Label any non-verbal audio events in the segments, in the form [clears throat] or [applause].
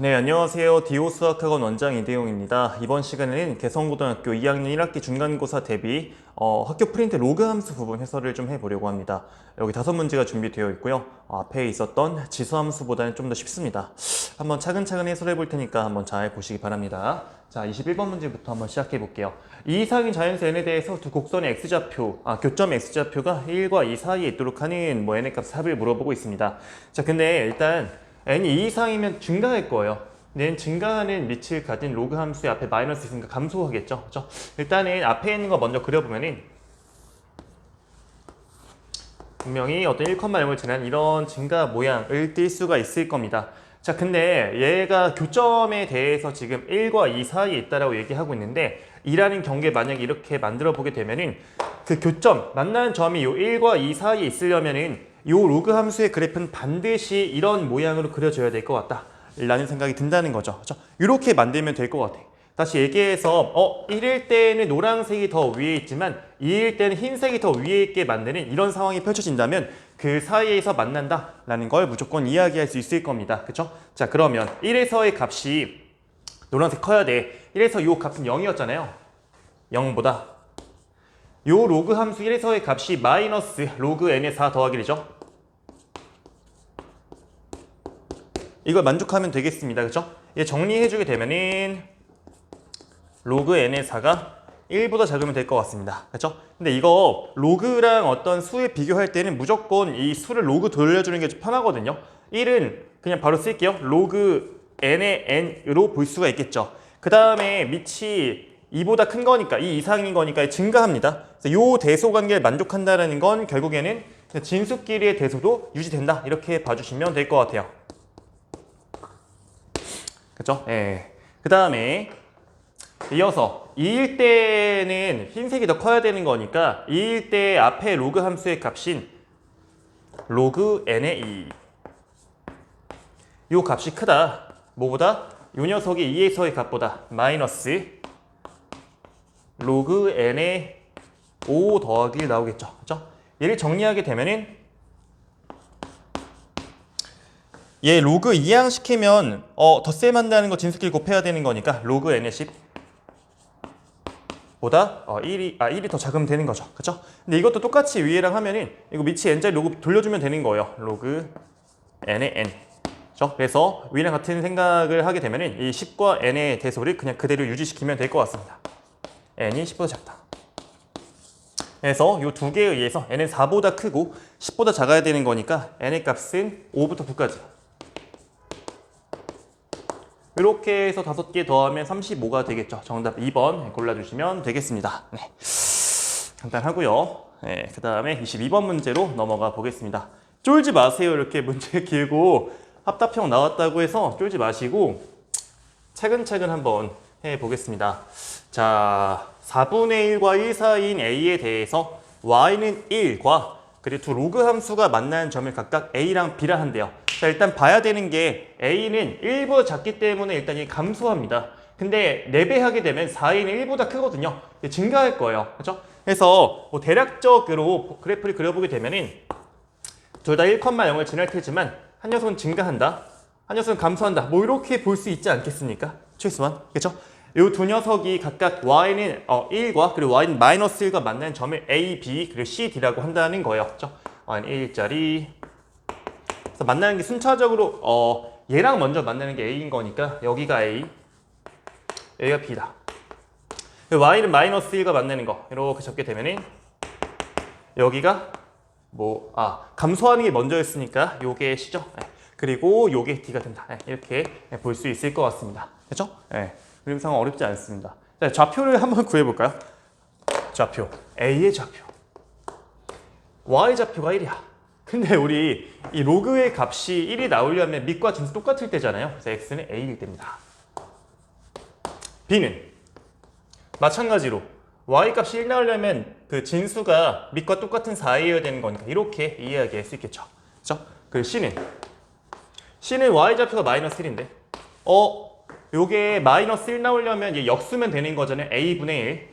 네, 안녕하세요. 디오 수학학원 원장 이대용입니다. 이번 시간에는 개성고등학교 2학년 1학기 중간고사 대비 어, 학교 프린트 로그 함수 부분 해설을 좀 해보려고 합니다. 여기 다섯 문제가 준비되어 있고요. 어, 앞에 있었던 지수 함수보다는 좀 더 쉽습니다. 한번 차근차근 해설해 볼 테니까 한번 잘 보시기 바랍니다. 자, 21번 문제부터 한번 시작해 볼게요. 이 이상인 자연수 n에 대해서 두 곡선의 x좌표, 아, 교점 x좌표가 1과 2 사이에 있도록 하는 뭐 n의 값 합을 물어보고 있습니다. 자, 근데 일단 n이 2 이상이면 증가할 거예요. 얘는 증가하는 밑을 가진 로그 함수의 앞에 마이너스 있으니까 감소하겠죠. 그죠? 일단은 앞에 있는 거 먼저 그려보면은 분명히 어떤 1,0을 지난 이런 증가 모양을 띌 수가 있을 겁니다. 자, 근데 얘가 교점에 대해서 지금 1과 2 사이에 있다라고 얘기하고 있는데 2라는 경계 만약에 이렇게 만들어 보게 되면은 그 교점, 만나는 점이 요 1과 2 사이에 있으려면은 요 로그 함수의 그래프는 반드시 이런 모양으로 그려져야 될 것 같다. 라는 생각이 든다는 거죠. 그렇죠? 이렇게 만들면 될 것 같아. 다시 얘기해서 어 1일 때는 노란색이 더 위에 있지만 2일 때는 흰색이 더 위에 있게 만드는 이런 상황이 펼쳐진다면 그 사이에서 만난다 라는 걸 무조건 이야기할 수 있을 겁니다. 그렇죠? 자 그러면 1에서의 값이 노란색 커야 돼. 1에서 요 값은 0이었잖아요. 0보다 요 로그 함수 1에서의 값이 마이너스 로그 n의 4 더하기 1이죠. 이걸 만족하면 되겠습니다. 그렇죠? 얘 정리해주게 되면 은 로그 n의 4가 1보다 작으면 될 것 같습니다. 그렇죠? 근데 이거 로그랑 어떤 수에 비교할 때는 무조건 이 수를 로그 돌려주는 게좀 편하거든요. 1은 그냥 바로 쓸게요. 로그 n의 n으로 볼 수가 있겠죠. 그 다음에 밑이 2보다 큰 거니까 2 이상인 거니까 증가합니다. 그래서 요 대소 관계를 만족한다는 건 결국에는 진수끼리의 대소도 유지된다. 이렇게 봐주시면 될 것 같아요. 그죠? 예. 그 다음에 이어서 2일 때는 흰색이 더 커야 되는 거니까 2일 때 앞에 로그 함수의 값인 로그 n의 2. 요 값이 크다. 뭐보다? 요 녀석이 2에서의 값보다 마이너스 로그 n의 5 더하기 1 나오겠죠. 그죠? 얘를 정리하게 되면은 얘 로그 2항 시키면 어, 덧셈 한다는 거 진수끼리 곱해야 되는 거니까 로그 n의 10 보다 어, 1이 아 1이 더 작으면 되는 거죠. 그렇죠? 근데 이것도 똑같이 위에랑 하면은 이거 밑이 n자리 로그 돌려주면 되는 거예요. 로그 n의 n. 그렇죠? 그래서 위랑 같은 생각을 하게 되면은 이 10과 n의 대소를 그냥 그대로 유지시키면 될 것 같습니다. n이 10보다 작다. 그래서 이 두 개에 의해서 n은 4보다 크고 10보다 작아야 되는 거니까 n의 값은 5부터 9까지. 이렇게 해서 다섯 개 더하면 35가 되겠죠. 정답 2번 골라주시면 되겠습니다. 네. 간단하고요. 네, 그 다음에 22번 문제로 넘어가 보겠습니다. 쫄지 마세요. 이렇게 문제 [laughs] 길고 합답형 나왔다고 해서 쫄지 마시고 차근차근 한번 해보겠습니다. 자, 4분의 1과 1 사이인 a에 대해서 y는 1과 그리고 두 로그 함수가 만나는 점을 각각 a랑 b라 한대요. 자, 일단 봐야 되는 게 a는 1보다 작기 때문에 일단 이 감소합니다. 근데 4배 하게 되면 4a는 1보다 크거든요. 증가할 거예요. 그렇죠? 그래서 뭐 대략적으로 그래프를 그려보게 되면은 둘 다 1,0을 지날 테지만 한 녀석은 증가한다. 한 녀석은 감소한다. 뭐 이렇게 볼 수 있지 않겠습니까? 최소한. 그렇죠? 이두 녀석이 각각 y는 어, 1과 그리고 y는 마이너스 1과 만나는 점을 a, b 그리고 c, d라고 한다는 거예요. 그렇죠? y는 1짜리 그래서 만나는 게 순차적으로 어, 얘랑 먼저 만나는 게 a인 거니까 여기가 a, 여기가 b다. y는 마이너스 1과 만나는 거 이렇게 적게 되면은 여기가 뭐 아 감소하는 게 먼저였으니까 요게 c죠. 네. 그리고 요게 d가 된다. 네. 이렇게 볼 수 있을 것 같습니다. 그렇죠? 네. 그림 상황 어렵지 않습니다. 자, 좌표를 한번 [laughs] 구해볼까요? 좌표 a의 좌표 y 좌표가 1이야. 근데 우리 이 로그의 값이 1이 나오려면 밑과 진수 똑같을 때잖아요. 그래서 x는 a일 때입니다. b는 마찬가지로 y 값이 1 나오려면 그 진수가 밑과 똑같은 4이어야 되는 거니까 이렇게 이해하게 할 수 있겠죠. 그렇죠? 그 c는 c는 y 좌표가 마이너스 1인데 어 요게 마이너스 1 나오려면 얘 역수면 되는 거잖아요. a분의 1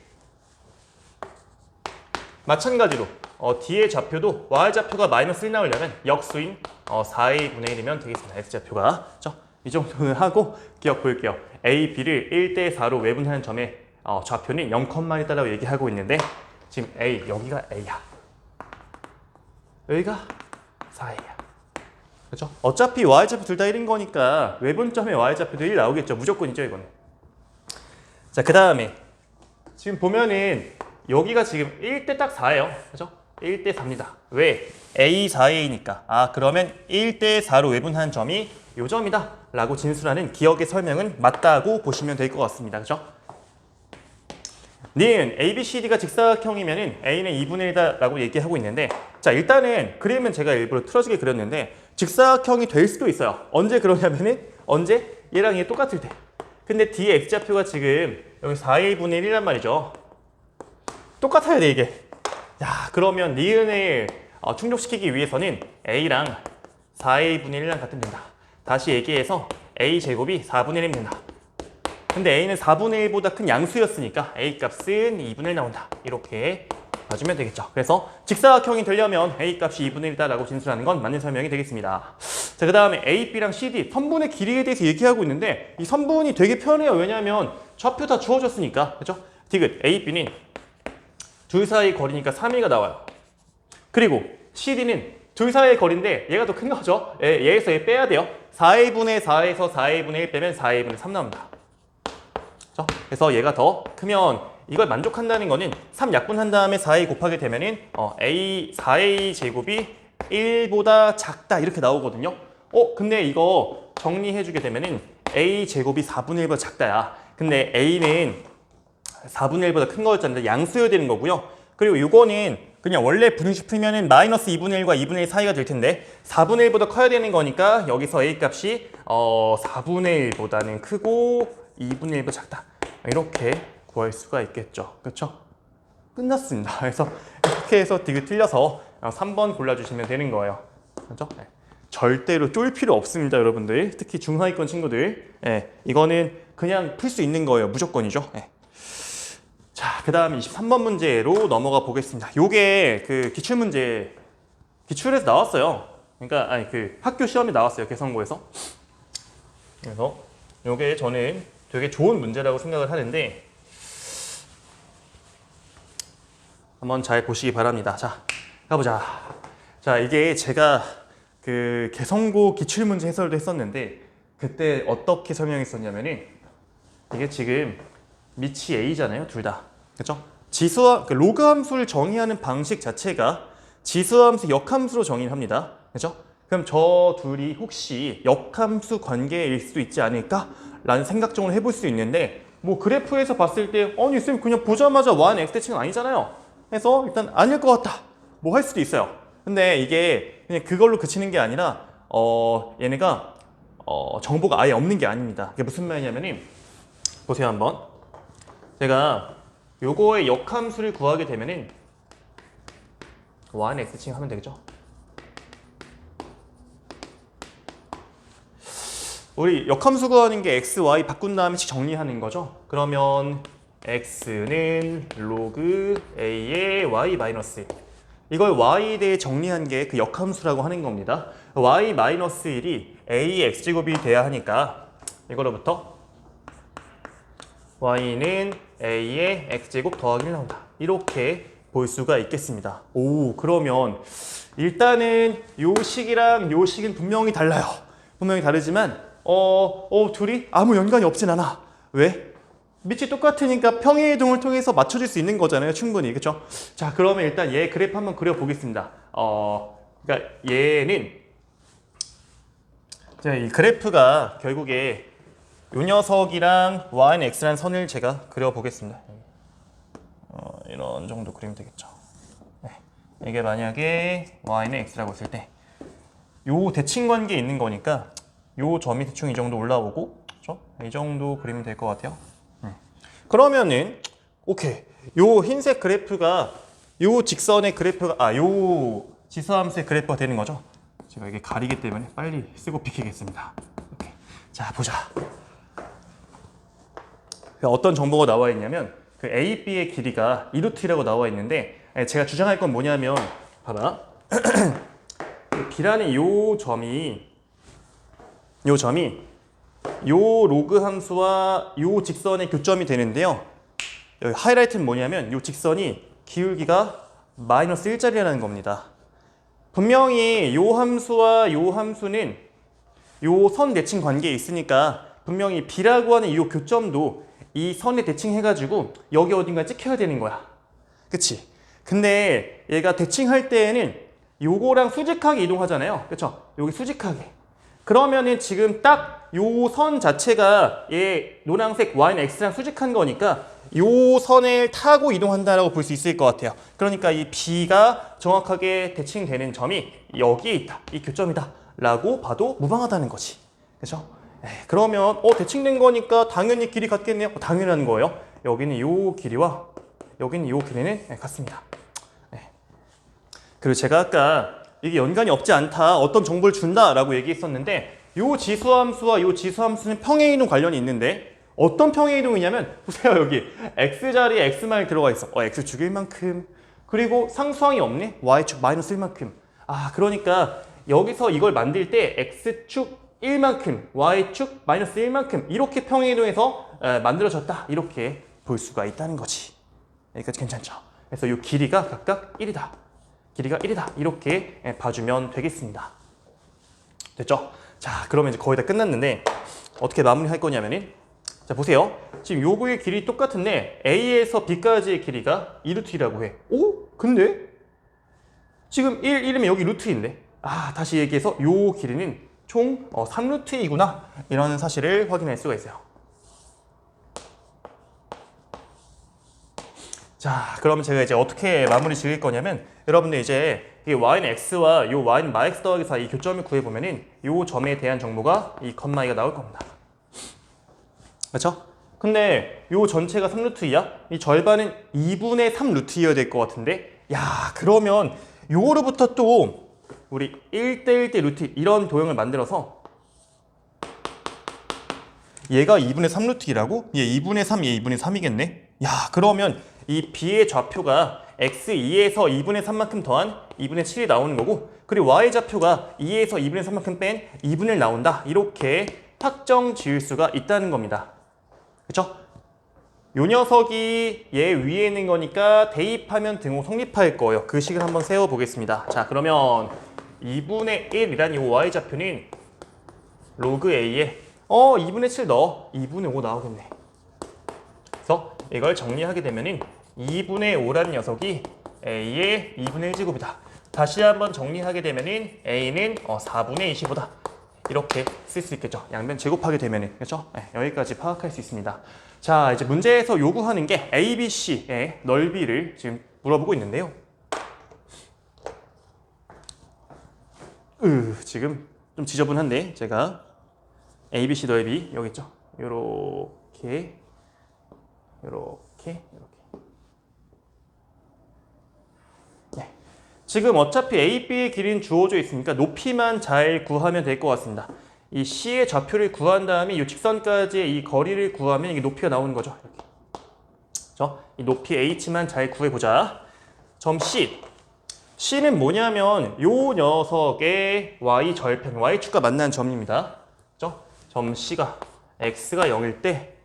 마찬가지로 어, D의 좌표도 Y 좌표가 마이너스 1 나오려면 역수인 어, 4A 분의 1이면 되겠습니다. X 좌표가. 그렇죠? 이 정도는 하고 기억 볼게요. A, B를 1대 4로 외분하는 점의 어, 좌표는 0컴마 있다라고 얘기하고 있는데 지금 A 여기가 A야. 여기가 4A야. 그렇죠? 어차피 y좌표 둘 다 1인 거니까 외분점의 y좌표도 1 나오겠죠. 무조건이죠, 이거는. 자, 그 다음에 지금 보면은 여기가 지금 1대 딱 4예요. 그죠? 1대 4입니다. 왜? A 4A니까. 아, 그러면 1대 4로 외분한 점이 요 점이다. 라고 진술하는 기억의 설명은 맞다고 보시면 될 것 같습니다. 그죠? 니은 ABCD가 직사각형이면은 A는 2분의 1이다라고 얘기하고 있는데 자 일단은 그림은 제가 일부러 틀어지게 그렸는데 직사각형이 될 수도 있어요 언제 그러냐면은 언제 얘랑 얘 똑같을 때 근데 뒤에 X좌표가 지금 여기 4A분의 1이란 말이죠 똑같아야 돼 이게 야 그러면 니은을 어, 충족시키기 위해서는 A랑 4A분의 1이랑 같으면 된다 다시 얘기해서 A제곱이 4분의 1이면 된다 근데 A는 4분의 1보다 큰 양수였으니까 A 값은 2분의 1 나온다. 이렇게 봐주면 되겠죠. 그래서 직사각형이 되려면 A 값이 2분의 1이다라고 진술하는 건 맞는 설명이 되겠습니다. 자, 그 다음에 A, B랑 CD, 선분의 길이에 대해서 얘기하고 있는데 이 선분이 되게 편해요. 왜냐하면 좌표 다 주어졌으니까. 그죠? 디귿 A, B는 둘 사이 거리니까 3이가 나와요. 그리고 CD는 둘 사이의 거리인데 얘가 더 큰 거죠. 얘, 얘에서 얘 빼야 돼요. 4A분의 4에서 4A분의 1 빼면 4A분의 3 나온다. 그렇죠? 그래서 얘가 더 크면 이걸 만족한다는 거는 3 약분한 다음에 4a 곱하게 되면 은 어, a 4a 제곱이 1보다 작다 이렇게 나오거든요. 어 근데 이거 정리해주게 되면 은 a 제곱이 4분의 1보다 작다야. 근데 a는 4분의 1보다 큰 거였잖아요. 양수여야 되는 거고요. 그리고 이거는 그냥 원래 분식 풀면은 마이너스 2분의 1과 2분의 1 사이가 될 텐데 4분의 1보다 커야 되는 거니까 여기서 a 값이 어 4분의 1보다는 크고 2분의 1보다 작다. 이렇게 구할 수가 있겠죠. 그렇죠? 끝났습니다. [laughs] 그래서 이렇게 해서 디귿 틀려서 3번 골라주시면 되는 거예요. 그렇죠? 네. 절대로 쫄 필요 없습니다, 여러분들. 특히 중하위권 친구들. 네, 이거는 그냥 풀 수 있는 거예요. 무조건이죠. 네. 자, 그 다음 23번 문제로 넘어가 보겠습니다. 요게 그 기출문제, 기출에서 나왔어요. 그러니까, 아니, 그 학교 시험에 나왔어요. 개성고에서. 그래서 요게 저는 되게 좋은 문제라고 생각을 하는데 한번 잘 보시기 바랍니다. 자, 가보자. 자, 이게 제가 그 개성고 기출문제 해설도 했었는데 그때 어떻게 설명했었냐면은 이게 지금 밑이 a잖아요, 둘 다. 그렇죠? 지수함, 그 로그 함수를 정의하는 방식 자체가 지수 함수 역함수로 정의를 합니다. 그렇죠? 그럼 저 둘이 혹시 역함수 관계일 수도 있지 않을까? 라는 생각 정도 해볼 수 있는데 뭐 그래프에서 봤을 때 아니 쌤 그냥 보자마자 y x 대칭은 아니잖아요. 그래서 일단 아닐 것 같다. 뭐 할 수도 있어요. 근데 이게 그냥 그걸로 그치는 게 아니라 어 얘네가 어 정보가 아예 없는 게 아닙니다. 그게 무슨 말이냐면은 보세요 한번. 제가 요거의 역함수를 구하게 되면은 y x 대칭 하면 되겠죠. 우리 역함수 구하는 게 x, y 바꾼 다음에 정리하는 거죠. 그러면 x는 로그 a의 y 마이너스 1. 이걸 y에 대해 정리한 게 그 역함수라고 하는 겁니다. y 마이너스 1이 a의 x제곱이 돼야 하니까 이거로부터 y는 a의 x제곱 더하기 1 나온다. 이렇게 볼 수가 있겠습니다. 오, 그러면 일단은 요 식이랑 요 식은 분명히 달라요. 분명히 다르지만 어, 어, 둘이 아무 연관이 없진 않아. 왜? 밑이 똑같으니까 평행 이동을 통해서 맞춰질 수 있는 거잖아요. 충분히. 그렇죠? 자, 그러면 일단 얘 그래프 한번 그려 보겠습니다. 어, 그러니까 얘는 자, 이 그래프가 결국에 요 녀석이랑 y는 x라는 선을 제가 그려 보겠습니다. 어, 이런 정도 그리면 되겠죠. 네. 이게 만약에 y는 x라고 했을 때 요 대칭 관계에 있는 거니까 요 점이 대충 이 정도 올라오고 그렇죠? 이 정도 그리면 될 것 같아요. 음. 그러면은 오케이. 요 흰색 그래프가 요 직선의 그래프가 아요 지수함수의 그래프가 되는 거죠. 제가 이게 가리기 때문에 빨리 쓰고 비키겠습니다. 오케이. 자 보자. 그 어떤 정보가 나와 있냐면 그 A, B의 길이가 2루트라고 나와 있는데 예, 제가 주장할 건 뭐냐면 봐봐. [clears throat] 그 B라는 요 점이 요 점이 요 로그 함수와 요 직선의 교점이 되는데요. 여기 하이라이트는 뭐냐면 요 직선이 기울기가 마이너스 1짜리라는 겁니다. 분명히 요 함수와 요 함수는 요선 대칭 관계에 있으니까 분명히 B라고 하는 이 교점도 이 선에 대칭해가지고 여기 어딘가 찍혀야 되는 거야. 그치? 근데 얘가 대칭할 때에는 요거랑 수직하게 이동하잖아요. 그쵸? 여기 수직하게. 그러면은 지금 딱 요 선 자체가 얘 노란색 y는 x랑 수직한 거니까 요 선을 타고 이동한다라고 볼 수 있을 것 같아요. 그러니까 이 b가 정확하게 대칭되는 점이 여기에 있다. 이 교점이다. 라고 봐도 무방하다는 거지. 그죠? 에이, 그러면 어 대칭된 거니까 당연히 길이 같겠네요. 어, 당연한 거예요. 여기는 요 길이와 여기는 요 길이는 네, 같습니다. 네. 그리고 제가 아까 이게 연관이 없지 않다, 어떤 정보를 준다라고 얘기했었는데 요 지수함수와 요 지수함수는 평행이동 관련이 있는데 어떤 평행이동이냐면 [laughs] 보세요 여기 x 자리에 x만이 들어가 있어. 어, x 죽일 만큼 그리고 상수항이 없네. y축 마이너스 1만큼. 아 그러니까 여기서 이걸 만들 때 x축 1만큼, y축 마이너스 1만큼 이렇게 평행이동해서 에, 만들어졌다 이렇게 볼 수가 있다는 거지. 여기까지 괜찮죠? 그래서 이 길이가 각각 1이다. 길이가 1이다. 이렇게 에, 봐주면 되겠습니다. 됐죠? 자, 그러면 이제 거의 다 끝났는데 어떻게 마무리할 거냐면은 자, 보세요. 지금 요거의 길이 똑같은데 A에서 B까지의 길이가 2루트이라고 해. 오? 근데 지금 1, 1이면 여기 루트인데 아, 다시 얘기해서 요 길이는 총 어, 3루트이구나 이런 사실을 확인할 수가 있어요. 자, 그러면 제가 이제 어떻게 마무리 지을 거냐면 여러분들 이제 이 y는 x와 요 y는 마x 더하기 4 이 교점을 구해 보면은 요 점에 대한 정보가 이 컴마이가 나올 겁니다. 그렇죠? 근데 요 전체가 3루트이야? 이 절반은 2분의 3루트이어야 될 것 같은데 야, 그러면 요거로부터 또 우리 1대 1대 루트 이런 도형을 만들어서 얘가 2분의 3 루트이라고? 얘 2분의 3, 얘 2분의 3이겠네? 야, 그러면 이 b의 좌표가 x2에서 2분의 3만큼 더한 2분의 7이 나오는 거고 그리고 y 좌표가 2에서 2분의 3만큼 뺀 2분의 1 나온다. 이렇게 확정 지을 수가 있다는 겁니다. 그쵸? 요 녀석이 얘 위에 있는 거니까 대입하면 등호 성립할 거예요. 그 식을 한번 세워보겠습니다. 자, 그러면 2분의 1이란 이 y 좌표는 로그 a에 어 2분의 7 넣어 2분의 5 나오겠네. 그래서 이걸 정리하게 되면은 2분의 5라는 녀석이 a의 2분의 1제곱이다. 다시 한번 정리하게 되면은 a는 어, 4분의 25다. 이렇게 쓸 수 있겠죠. 양변 제곱하게 되면은 그렇죠? 네, 여기까지 파악할 수 있습니다. 자, 이제 문제에서 요구하는 게 A, B, C의 넓이를 지금 물어보고 있는데요. 으, 지금 좀 지저분한데 제가 A, B, C 넓이 여기 있죠. 요렇게 요렇게 요렇게 네. 지금 어차피 A, B의 길이는 주어져 있으니까 높이만 잘 구하면 될 것 같습니다. 이 C의 좌표를 구한 다음에 이 직선까지의 이 거리를 구하면 이게 높이가 나오는 거죠. 이렇게. 그렇죠? 이 높이 H만 잘 구해보자. 점 C. C는 뭐냐면 요 녀석의 Y 절편, Y축과 만난 점입니다. 그렇죠? 점 C가 X가 0일 때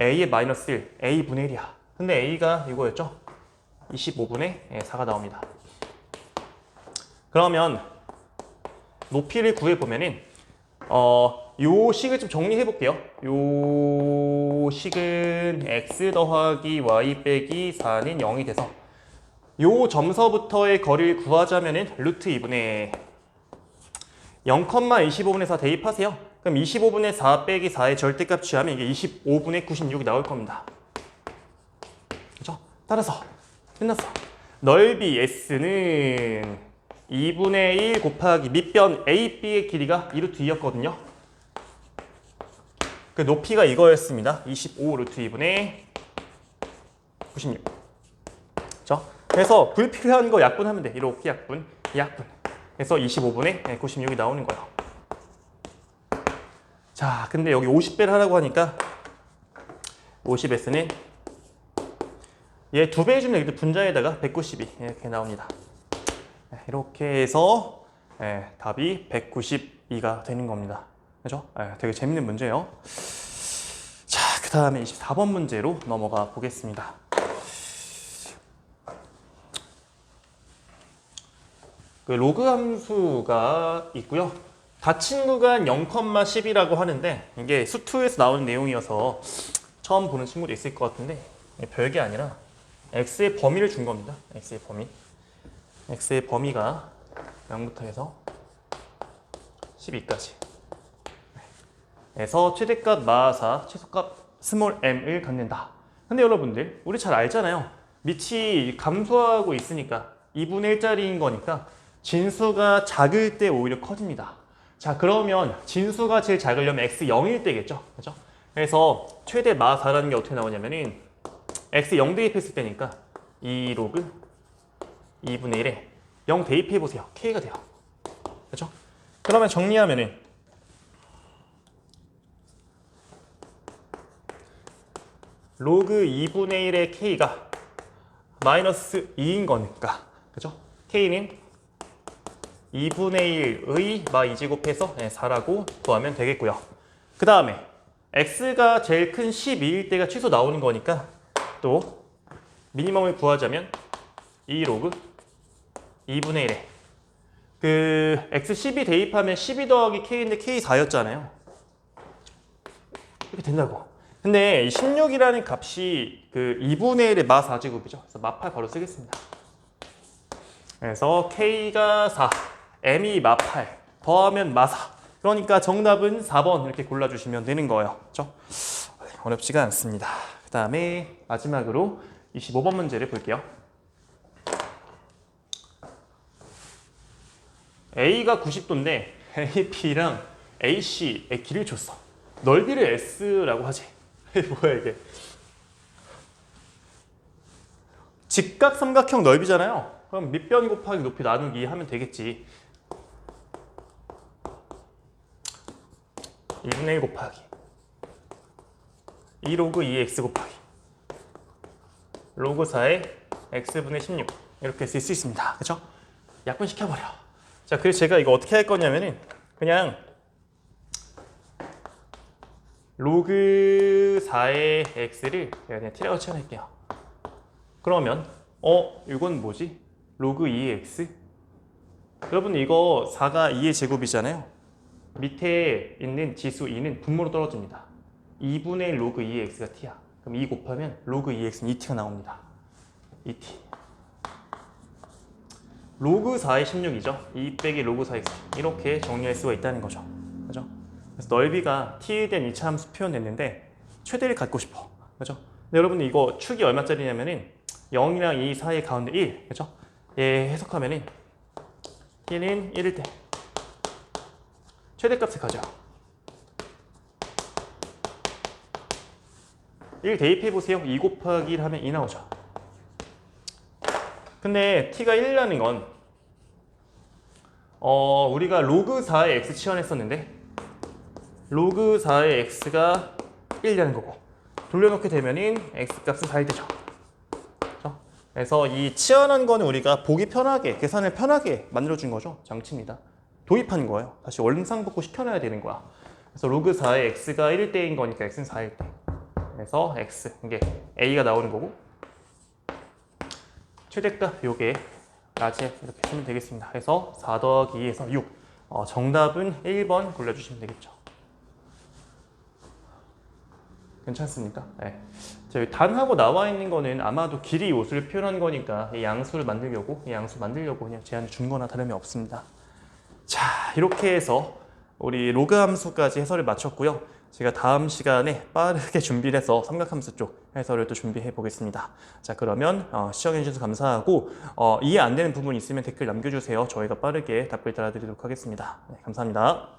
A의 마이너스 1, A분의 1이야. 근데 A가 이거였죠? 25분의 4가 나옵니다. 그러면 높이를 구해보면은 어, 요 식을 좀 정리해 볼게요. 요 식은 x 더하기 y 빼기 4는 0이 돼서 요 점서부터의 거리를 구하자면은 루트 2분의 0,25분의 4 대입하세요. 그럼 25분의 4 빼기 4의 절대값 취하면 이게 25분의 96이 나올 겁니다. 그죠? 따라서 끝났어. 넓이 S는 2분의 1 곱하기 밑변 AB의 길이가 2루트 2였거든요. 그 높이가 이거였습니다. 25 루트 2분의 96. 그래서 불필요한 거 약분하면 돼. 이렇게 약분, 약분. 그래서 25분의 96이 나오는 거예요. 자, 근데 여기 50배를 하라고 하니까 50S는 얘 두 배 해주면 이렇게 분자에다가 192 이렇게 나옵니다. 네, 이렇게 해서 예, 답이 192가 되는 겁니다. 그죠? 예, 되게 재밌는 문제예요. 자, 그 다음에 24번 문제로 넘어가 보겠습니다. 그 로그 함수가 있고요. 닫힌 구간 0,10이라고 하는데 이게 수투에서 나오는 내용이어서 처음 보는 친구도 있을 것 같은데 별게 아니라 x의 범위를 준 겁니다. x의 범위. x의 범위가 0부터 해서 12까지. 에서 최대값 마사, 최소값 스몰 m을 갖는다. 근데 여러분들, 우리 잘 알잖아요. 밑이 감소하고 있으니까 2분의 1짜리인 거니까 진수가 작을 때 오히려 커집니다. 자, 그러면 진수가 제일 작으려면 x 0일 때겠죠. 그죠? 그래서 최대 마사라는 게 어떻게 나오냐면은 x 0 대입했을 때니까 2 로그 2분의 1에 0 대입해 보세요. k가 돼요. 그죠? 그러면 정리하면은 로그 2분의 1의 k가 마이너스 2인 거니까 그죠? k는 2분의 1의 마 2제곱해서 4라고 구하면 되겠고요. 그 다음에 x가 제일 큰 12일 때가 취소 나오는 거니까 또 미니멈을 구하자면 2 로그 2분의 1에 그 x 12 대입하면 12 더하기 k인데 k 4였잖아요. 이렇게 된다고. 근데 이 16이라는 값이 그 2분의 1의 마 4제곱이죠. 그래서 마 8 바로 쓰겠습니다. 그래서 k가 4, m이 마8 더하면 마4. 그러니까 정답은 4번 이렇게 골라주시면 되는 거예요. 그렇죠? 어렵지가 않습니다. 그 다음에 마지막으로 25번 문제를 볼게요. A가 90도인데 AP랑 AC의 길을 줬어. 넓이를 S라고 하지. [laughs] 뭐야 이게? 직각 삼각형 넓이잖아요. 그럼 밑변 곱하기 높이 나누기 하면 되겠지. 2분의 1 곱하기 2 로그 2x 곱하기 로그 4의 x분의 16 이렇게 쓸 수 있습니다. 그렇죠? 약분시켜버려. 자, 그래서 제가 이거 어떻게 할 거냐면은 그냥 로그 4의 x를 제가 그냥 t라고 치환할게요. 그러면 어 이건 뭐지? 로그 2의 x? 여러분 이거 4가 2의 제곱이잖아요. 밑에 있는 지수 2는 분모로 떨어집니다. 2분의 1 로그 2의 x가 t야. 그럼 2 곱하면 로그 2x는 2t가 나옵니다. 2t. 로그 4의 16이죠. 2 빼기 로그 4x. 이렇게 정리할 수가 있다는 거죠. 그죠? 그래서 넓이가 t에 대한 이차 함수 표현됐는데 최대를 갖고 싶어. 그죠? 여러분 이거 축이 얼마짜리냐면은 0이랑 2 사이 가운데 1. 그죠? 얘 해석하면은 t는 1일 때 최대값을 가져. 1 대입해 보세요. 2 곱하기 1 하면 2 나오죠. 근데 t가 1이라는 건 어, 우리가 로그 4의 x 치환했었는데 로그 4의 x가 1이라는 거고 돌려놓게 되면은 x 값은 4일 되죠. 그래서 이 치환한 거는 우리가 보기 편하게 계산을 편하게 만들어 준 거죠. 장치입니다. 도입한 거예요. 다시 원상 복구 시켜놔야 되는 거야. 그래서 로그 4의 x가 1일 때인 거니까 x는 4일 때. 그래서 x 이게 a가 나오는 거고 최대값 요게 라지 이렇게 쓰면 되겠습니다. 그래서 4 더하기 2에서 6. 어, 정답은 1번 골라주시면 되겠죠. 괜찮습니까? 네. 저희 단하고 나와 있는 거는 아마도 길이 요수를 표현한 거니까 이 양수를 만들려고 이 양수 만들려고 그냥 제안을 준 거나 다름이 없습니다. 자, 이렇게 해서 우리 로그 함수까지 해설을 마쳤고요. 제가 다음 시간에 빠르게 [laughs] 준비를 해서 삼각함수 쪽 해설을 또 준비해 보겠습니다. 자, 그러면 어, 시청해 주셔서 감사하고 어, 이해 안 되는 부분 있으면 댓글 남겨주세요. 저희가 빠르게 답글 달아드리도록 하겠습니다. 네, 감사합니다.